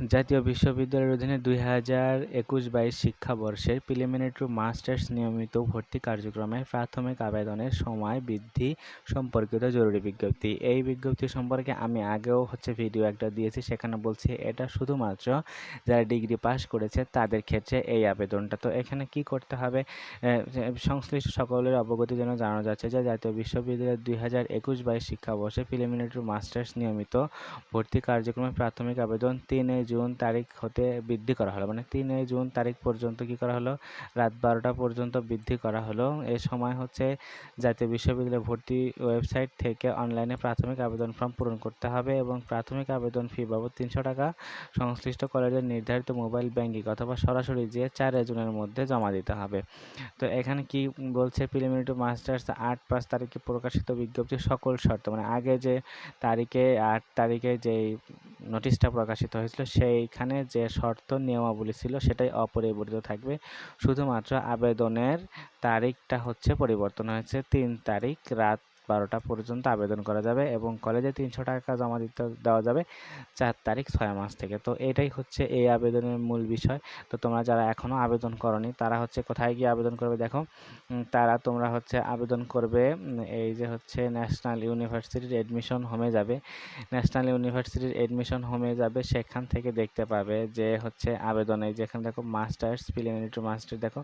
জাতীয় বিশ্ববিদ্যালয়ের অধীনে দুই হাজার একুশ বাইশ শিক্ষাবর্ষের প্রিলিমিনারি টু মাস্টার্স নিয়মিত ভর্তি কার্যক্রমে প্রাথমিক আবেদনের সময় বৃদ্ধি সম্পর্কিত জরুরি বিজ্ঞপ্তি। এই বিজ্ঞপ্তি সম্পর্কে আমি আগেও হচ্ছে ভিডিও একটা দিয়েছি, সেখানে বলছি এটা শুধুমাত্র যারা ডিগ্রি পাস করেছে তাদের ক্ষেত্রে এই আবেদনটা। তো এখানে কি করতে হবে? সংশ্লিষ্ট সকলের অবগতির জন্য জানানো যাচ্ছে যে জাতীয় বিশ্ববিদ্যালয়ের দুই হাজার একুশ বাইশ শিক্ষাবর্ষে প্রিলিমিনারি টু মাস্টার্স নিয়মিত ভর্তি কার্যক্রমে প্রাথমিক আবেদন তিনে জুন তারিখ হতে বৃদ্ধি করা হলো। মানে তিনে জুন তারিখ পর্যন্ত কি করা হলো? রাত বারোটা পর্যন্ত বৃদ্ধি করা হলো। এ সময় হচ্ছে জাতীয় বিশ্ববিদ্যালয় ভর্তি ওয়েবসাইট থেকে অনলাইনে প্রাথমিক আবেদন ফর্ম পূরণ করতে হবে এবং প্রাথমিক আবেদন ফি বাবদ তিনশো টাকা সংশ্লিষ্ট কলেজের নির্ধারিত মোবাইল ব্যাঙ্কিং অথবা সরাসরি যে চার জুনের মধ্যে জমা দিতে হবে। তো এখানে কি বলছে প্রিলিমিনারি টু মাস্টার্স আট পাঁচ তারিখে প্রকাশিত বিজ্ঞপ্তি সকল শর্ত? মানে আগে যে তারিখে আট তারিখে যেই নোটিশটা প্রকাশিত হয়েছিল, সেইখানে যে শর্ত নিয়মাবলী ছিল সেটাই অপরিবর্তিত থাকবে। শুধুমাত্র আবেদনের তারিখটা হচ্ছে পরিবর্তন হয়েছে, তিন তারিখ রাত বারোটা পর্যন্ত আবেদন করা যাবে এবং কলেজে তিনশো টাকা জমা দিতে দেওয়া যাবে চার তারিখ ছয় মাস থেকে। তো এটাই হচ্ছে এই আবেদনের মূল বিষয়। তো তোমরা যারা এখনও আবেদন করনি, তারা হচ্ছে কোথায় গিয়ে আবেদন করবে দেখো। তারা তোমরা হচ্ছে আবেদন করবে এই যে হচ্ছে ন্যাশনাল ইউনিভার্সিটির এডমিশন হোমে যাবে। ন্যাশনাল ইউনিভার্সিটির এডমিশন হোমে যাবে, সেখান থেকে দেখতে পাবে যে হচ্ছে আবেদনে যেখানে দেখো মাস্টার্স, প্রিলিমিনারি টু মাস্টার দেখো।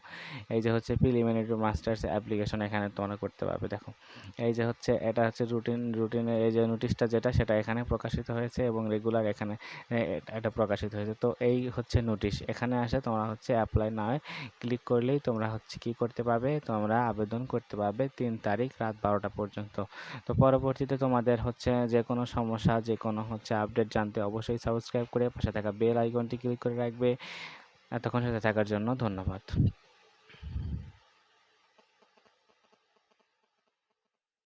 এই যে হচ্ছে প্রিলিমিনারি টু মাস্টার্স অ্যাপ্লিকেশন এখানে তোমরা করতে পারবে, দেখো। এই যে হচ্ছে, এটা হচ্ছে রুটিন রুটিনের এই যে নোটিশটা যেটা, সেটা এখানে প্রকাশিত হয়েছে এবং রেগুলার এখানে এটা প্রকাশিত হয়েছে। তো এই হচ্ছে নোটিশ এখানে আসে তোমরা হচ্ছে অ্যাপ্লাই নয়। ক্লিক করলেই তোমরা হচ্ছে কি করতে পারবে? তোমরা আবেদন করতে পারবে তিন তারিখ রাত বারোটা পর্যন্ত। তো পরবর্তীতে তোমাদের হচ্ছে যে কোনো সমস্যা, যে কোনো হচ্ছে আপডেট জানতে অবশ্যই সাবস্ক্রাইব করে পাশে থাকা বেল আইকনটি ক্লিক করে রাখবে। এতক্ষণ সাথে থাকার জন্য ধন্যবাদ।